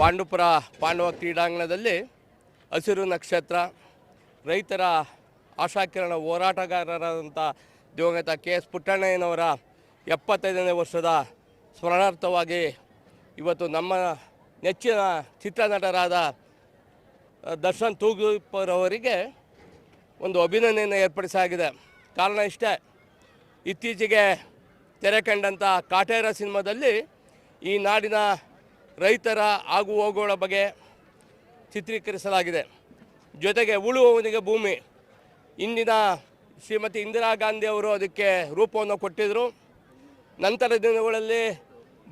ಪಾಂಡುಪುರ ಪಾಂಡವ ಕ್ರೀಡಾಂಗಣದಲ್ಲಿ ಹಸಿರು ನಕ್ಷತ್ರ, ರೈತರ ಆಶಾಕಿರಣ ಹೋರಾಟಗಾರರಾದಂಥ ದಿವಂಗತ ಕೆ ಎಸ್ ಪುಟ್ಟಣ್ಣಯ್ಯನವರ ಎಪ್ಪತ್ತೈದನೇ ವರ್ಷದ ಸ್ಮರಣಾರ್ಥವಾಗಿ ಇವತ್ತು ನಮ್ಮ ನೆಚ್ಚಿನ ಚಿತ್ರನಟರಾದ ದರ್ಶನ್ ತೂಗುಪ್ಪರವರಿಗೆ ಒಂದು ಅಭಿನಂದನೆಯನ್ನು ಏರ್ಪಡಿಸಲಾಗಿದೆ. ಕಾರಣ ಇಷ್ಟೇ, ಇತ್ತೀಚೆಗೆ ತೆರೆ ಕಂಡಂಥ ಕಾಟೇರ ಸಿನಿಮಾದಲ್ಲಿ ಈ ನಾಡಿನ ರೈತರ ಆಗು ಹೋಗುಗಳ ಬಗ್ಗೆ ಚಿತ್ರೀಕರಿಸಲಾಗಿದೆ. ಜೊತೆಗೆ ಉಳುವವನಿಗೆ ಭೂಮಿ. ಇಂದಿನ ಶ್ರೀಮತಿ ಇಂದಿರಾ ಗಾಂಧಿ ಅವರು ಅದಕ್ಕೆ ರೂಪವನ್ನು ಕೊಟ್ಟಿದ್ದರು ನಂತರ ದಿನಗಳಲ್ಲಿ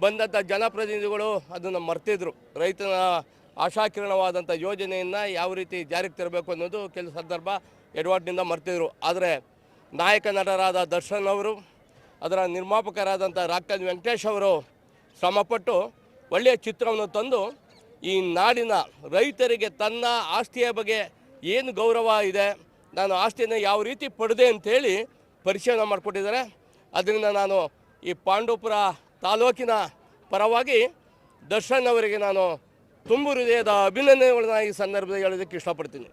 ಬಂದಂಥ ಜನಪ್ರತಿನಿಧಿಗಳು ಅದನ್ನು ಮರ್ತಿದ್ರು. ರೈತನ ಆಶಾಕಿರಣವಾದಂಥ ಯೋಜನೆಯನ್ನು ಯಾವ ರೀತಿ ಜಾರಿಗೆ ತರಬೇಕು ಅನ್ನೋದು ಕೆಲವು ಸಂದರ್ಭ ಎಡವಾಟ್ನಿಂದ ಮರ್ತಿದ್ರು. ಆದರೆ ನಾಯಕ ನಟರಾದ ದರ್ಶನ್ ಅವರು, ಅದರ ನಿರ್ಮಾಪಕರಾದಂಥ ರಾಕನ್ ವೆಂಕಟೇಶ್ ಅವರು ಶ್ರಮಪಟ್ಟು ಒಳ್ಳೆಯ ಚಿತ್ರವನ್ನು ತಂದು ಈ ನಾಡಿನ ರೈತರಿಗೆ ತನ್ನ ಆಸ್ತಿಯ ಬಗ್ಗೆ ಏನು ಗೌರವ ಇದೆ ನಾನು ಆಸ್ತಿಯನ್ನು ಯಾವ ರೀತಿ ಪಡೆದೆ ಅಂಥೇಳಿ ಪರಿಶೀಲನೆ ಮಾಡಿಕೊಟ್ಟಿದ್ದಾರೆ. ಅದರಿಂದ ನಾನು ಈ ಪಾಂಡವಪುರ ತಾಲೂಕಿನ ಪರವಾಗಿ ದರ್ಶನ್ ಅವರಿಗೆ ನಾನು ತುಂಬು ಹೃದಯದ ಅಭಿನಂದನೆಗಳನ್ನ ಈ ಸಂದರ್ಭದಲ್ಲಿ ಹೇಳೋದಕ್ಕೆ ಇಷ್ಟಪಡ್ತೀನಿ.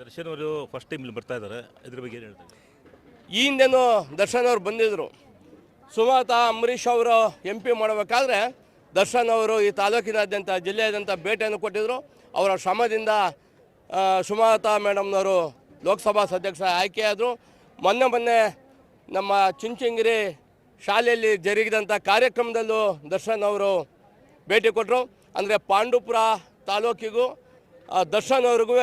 ದರ್ಶನ್ ಅವರು ಫಸ್ಟ್ ಟೈಮ್ ಇಲ್ಲಿ ಬರ್ತಾ ಇದ್ದಾರೆ. ಇದ್ರ ಬಗ್ಗೆ ಏನು ಹೇಳ್ತಾರೆ? ಈ ಹಿಂದೆನೂ ದರ್ಶನ್ ಅವರು ಬಂದಿದ್ದರು ಸುಮಲತಾ ಅಂಬರೀಷ್ ಅವರು ಎಂ ಪಿ ಮಾಡಬೇಕಾದ್ರೆ ದರ್ಶನ್ ಅವರು ಈ ತಾಲೂಕಿನಾದ್ಯಂತ ಜಿಲ್ಲೆಯಾದ್ಯಂತ ಭೇಟಿಯನ್ನು ಕೊಟ್ಟಿದ್ದರು ಅವರ ಶ್ರಮದಿಂದ ಸುಮಲತಾ ಮೇಡಮ್ನವರು ಲೋಕಸಭಾ ಸದಸ್ಯ ಆಯ್ಕೆಯಾದರು. ಮೊನ್ನೆ ಮೊನ್ನೆ ನಮ್ಮ ಚುಂಚಿಂಗಿರಿ ಶಾಲೆಯಲ್ಲಿ ಜರುಗಿದಂಥ ಕಾರ್ಯಕ್ರಮದಲ್ಲೂ ದರ್ಶನ್ ಅವರು ಭೇಟಿ ಕೊಟ್ಟರು ಅಂದರೆ ಪಾಂಡುಪುರ ತಾಲೂಕಿಗೂ ದರ್ಶನ್ ಅವ್ರಿಗೂ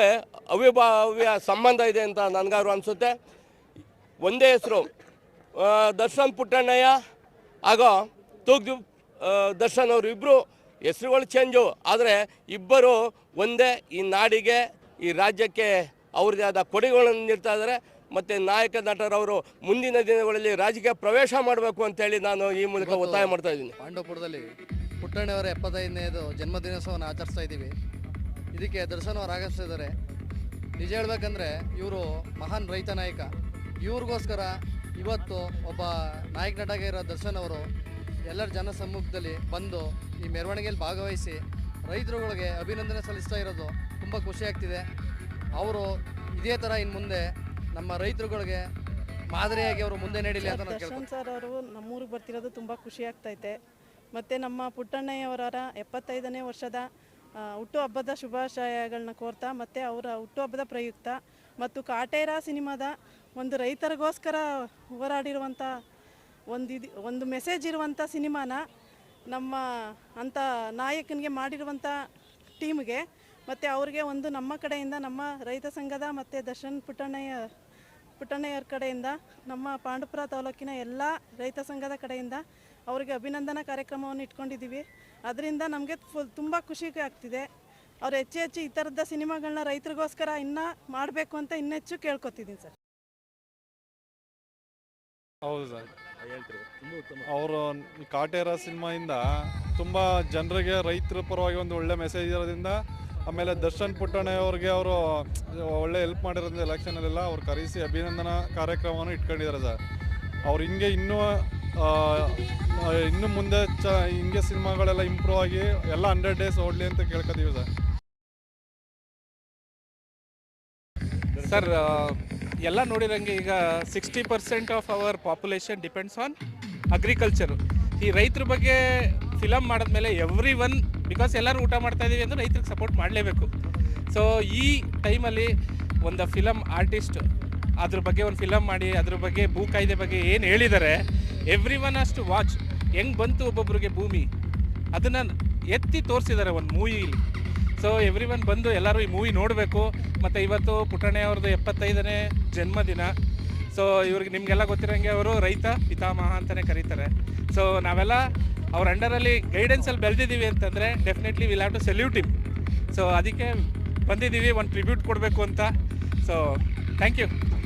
ಅವಿಭಾವ್ಯ ಸಂಬಂಧ ಇದೆ ಅಂತ ನನಗಾರು ಅನಿಸುತ್ತೆ. ಒಂದೇ ಹೆಸರು ದರ್ಶನ್ ಪುಟ್ಟಣ್ಣಯ್ಯ ಹಾಗೂ ತೂಗ್ದು ದರ್ಶನ್ ಅವರು ಇಬ್ಬರು ಹೆಸರುಗಳು ಚೇಂಜು ಆದರೆ ಇಬ್ಬರು ಒಂದೇ ಈ ನಾಡಿಗೆ ಈ ರಾಜ್ಯಕ್ಕೆ ಅವ್ರದ್ದೇ ಆದ ಕೊಡುಗೆಗಳನ್ನು ನೀಡ್ತಾ ಇದ್ದಾರೆ ಮತ್ತು ನಾಯಕ ನಟರವರು ಮುಂದಿನ ದಿನಗಳಲ್ಲಿ ರಾಜಕೀಯ ಪ್ರವೇಶ ಮಾಡಬೇಕು ಅಂತೇಳಿ ನಾನು ಈ ಮೂಲಕ ಒತ್ತಾಯ ಮಾಡ್ತಾ ಇದ್ದೀನಿ. ಪಾಂಡವಪುರದಲ್ಲಿ ಪುಟ್ಟಣ್ಣವರ ಎಪ್ಪತ್ತೈದನೇದು ಜನ್ಮದಿನೋತ್ಸವವನ್ನು ಆಚರಿಸ್ತಾ ಇದ್ದೀವಿ. ಇದಕ್ಕೆ ದರ್ಶನ್ ಅವರು ಆಗಸ್ತಿದ್ದಾರೆ ನಿಜ ಹೇಳ್ಬೇಕಂದ್ರೆ ಇವರು ಮಹಾನ್ ರೈತ ನಾಯಕ. ಇವ್ರಿಗೋಸ್ಕರ ಇವತ್ತು ಒಬ್ಬ ನಾಯಕ ನಟಗೆ ಇರೋ ದರ್ಶನ್ ಅವರು ಎಲ್ಲರ ಜನಸಮ್ಮುಖದಲ್ಲಿ ಬಂದು ಈ ಮೆರವಣಿಗೆಯಲ್ಲಿ ಭಾಗವಹಿಸಿ ರೈತರುಗಳಿಗೆ ಅಭಿನಂದನೆ ಸಲ್ಲಿಸ್ತಾ ಇರೋದು ತುಂಬ ಖುಷಿ ಆಗ್ತಿದೆ. ಅವರು ಇದೇ ಥರ ಇನ್ನು ಮುಂದೆ ನಮ್ಮ ರೈತರುಗಳಿಗೆ ಮಾದರಿಯಾಗಿ ಅವರು ಮುಂದೆ ನಡೀಲಿ ಅಂತ ನಾನು ಸರ್ ಅವರು ನಮ್ಮೂರಿಗೆ ಬರ್ತಿರೋದು ತುಂಬ ಖುಷಿ ಆಗ್ತೈತೆ. ಮತ್ತು ನಮ್ಮ ಪುಟ್ಟಣ್ಣಯ್ಯವರ ಎಪ್ಪತ್ತೈದನೇ ವರ್ಷದ ಹುಟ್ಟುಹಬ್ಬದ ಶುಭಾಶಯಗಳನ್ನ ಕೋರ್ತಾ ಮತ್ತು ಅವರ ಹುಟ್ಟುಹಬ್ಬದ ಪ್ರಯುಕ್ತ ಮತ್ತು ಕಾಟೇರ ಸಿನಿಮಾದ ಒಂದು ರೈತರಿಗೋಸ್ಕರ ಹೋರಾಡಿರುವಂಥ ಒಂದು ಇದು, ಒಂದು ಮೆಸೇಜ್ ಇರುವಂಥ ಸಿನಿಮಾನ ನಮ್ಮ ಅಂಥ ನಾಯಕನಿಗೆ ಮಾಡಿರುವಂಥ ಟೀಮ್ಗೆ, ಮತ್ತು ಅವ್ರಿಗೆ ಒಂದು ನಮ್ಮ ಕಡೆಯಿಂದ, ನಮ್ಮ ರೈತ ಸಂಘದ ಮತ್ತು ದರ್ಶನ್ ಪುಟ್ಟಣ್ಣಯ್ಯ ಪುಟ್ಟಣ್ಣಯ್ಯರ ಕಡೆಯಿಂದ, ನಮ್ಮ ಪಾಂಡುಪುರ ತಾಲೂಕಿನ ಎಲ್ಲ ರೈತ ಸಂಘದ ಕಡೆಯಿಂದ ಅವರಿಗೆ ಅಭಿನಂದನಾ ಕಾರ್ಯಕ್ರಮವನ್ನು ಇಟ್ಕೊಂಡಿದ್ದೀವಿ. ಅದರಿಂದ ನಮಗೆ ಫುಲ್ ತುಂಬ ಖುಷಿ ಆಗ್ತಿದೆ. ಅವ್ರು ಹೆಚ್ಚು ಹೆಚ್ಚು ಈ ಥರದ ಸಿನಿಮಾಗಳನ್ನ ರೈತರಿಗೋಸ್ಕರ ಇನ್ನೂ ಮಾಡಬೇಕು ಅಂತ ಇನ್ನೆಚ್ಚು ಕೇಳ್ಕೊತಿದ್ದೀನಿ ಸರ್. ಹೌದು ಸರ್. ಅವರು ಕಾಟೇರ ಸಿನಿಮಾಯಿಂದ ತುಂಬ ಜನರಿಗೆ ರೈತರ ಪರವಾಗಿ ಒಂದು ಒಳ್ಳೆ ಮೆಸೇಜ್ ಇರೋದ್ರಿಂದ ಆಮೇಲೆ ದರ್ಶನ್ ಪುಟ್ಟಣ್ಣ ಅವ್ರಿಗೆ ಅವರು ಒಳ್ಳೆ ಹೆಲ್ಪ್ ಮಾಡಿರೋದ್ರಿಂದ ಎಲೆಕ್ಷನಲ್ಲೆಲ್ಲ ಅವ್ರು ಕರೆಸಿ ಅಭಿನಂದನಾ ಕಾರ್ಯಕ್ರಮವನ್ನು ಇಟ್ಕೊಂಡಿದ್ದಾರೆ ಸರ್. ಅವ್ರು ಹಿಂಗೆ ಇನ್ನೂ ಇನ್ನು ಮುಂದೆ ಚ ಹಿಂಗೆ ಸಿನಿಮಾಗಳೆಲ್ಲ ಇಂಪ್ರೂವ್ ಆಗಿ ಎಲ್ಲ ಹಂಡ್ರೆಡ್ ಡೇಸ್ ಓಡಲಿ ಅಂತ ಕೇಳ್ಕೊತೀವಿ ಸರ್. ಸರ್ ಎಲ್ಲ ನೋಡಿರಂಗೆ ಈಗ sixty percent of our population depends on agriculture ಈ ರೈತರ ಬಗ್ಗೆ ಫಿಲಮ್ ಮಾಡಿದ್ಮೇಲೆ ಎವ್ರಿ ಒನ್ ಬಿಕಾಸ್ ಎಲ್ಲರೂ ಊಟ ಮಾಡ್ತಾ ಇದ್ದೀವಿ ಅಂದರೆ ರೈತರಿಗೆ ಸಪೋರ್ಟ್ ಮಾಡಲೇಬೇಕು. ಸೊ ಈ ಟೈಮಲ್ಲಿ ಒಂದು ಫಿಲಮ್ ಆರ್ಟಿಸ್ಟ್ ಅದ್ರ ಬಗ್ಗೆ ಒಂದು ಫಿಲಮ್ ಮಾಡಿ, ಅದ್ರ ಬಗ್ಗೆ ಭೂ ಕಾಯ್ದೆ ಬಗ್ಗೆ ಏನು ಹೇಳಿದ್ದಾರೆ ಎವ್ರಿ ಒನ್ ಅಷ್ಟು ವಾಚ್ ಹೆಂಗೆ ಬಂತು ಒಬ್ಬೊಬ್ರಿಗೆ ಭೂಮಿ. ಅದನ್ನು ಎತ್ತಿ ತೋರಿಸಿದ್ದಾರೆ ಒಂದು ಮೂವಿಲಿ ಸೊ ಎವ್ರಿ ಒನ್ ಬಂದು ಎಲ್ಲರೂ ಈ ಮೂವಿ ನೋಡಬೇಕು. ಮತ್ತು ಇವತ್ತು ಪುಟಾಣಿ ಅವ್ರದ್ದು ಎಪ್ಪತ್ತೈದನೇ ಜನ್ಮದಿನ. ಸೊ ಇವ್ರಿಗೆ ನಿಮಗೆಲ್ಲ ಗೊತ್ತಿರೋಂಗೆ ಅವರು ರೈತ, ಪಿತಾಮಹ ಅಂತಲೇ ಕರೀತಾರೆ. ಸೊ ನಾವೆಲ್ಲ ಅವ್ರ ಅಂಡರಲ್ಲಿ ಗೈಡೆನ್ಸಲ್ಲಿ ಬೆಳೆದಿದ್ದೀವಿ ಅಂತಂದರೆ definitely will have to salute him so ಅದಕ್ಕೆ ಬಂದಿದ್ದೀವಿ, ಒಂದು ಟ್ರಿಬ್ಯೂಟ್ ಕೊಡಬೇಕು ಅಂತ. So thank you